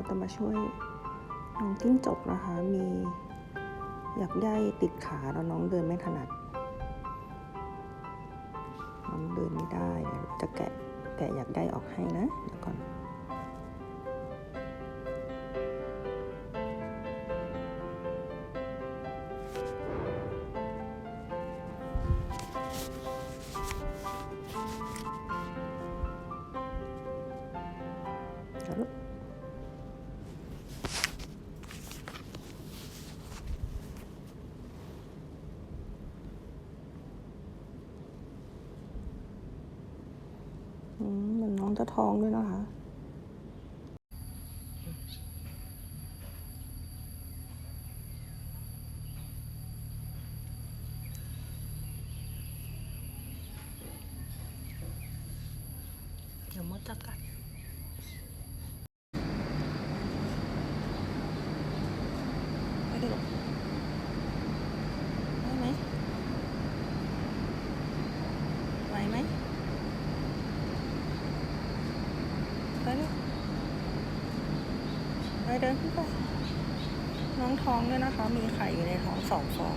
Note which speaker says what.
Speaker 1: เราจะมาช่วยน้องจิ้งจกนะคะ มีหยักใยติดขาแล้วน้องเดินไม่ถนัด น้องเดินไม่ได้เดี๋ยวจะแกะแกะหยักใยออกให้นะเดี๋ยวก่อน เหมือนน้องจะท้องด้วยนะคะ เดี๋ยวมดจะกัดไปดิลูกได้ไหมไหวไหม ไปลูกไปเดินขึ้นไปน้องท้องด้วยนะคะ มีไข่อยู่ในท้องสองฟอง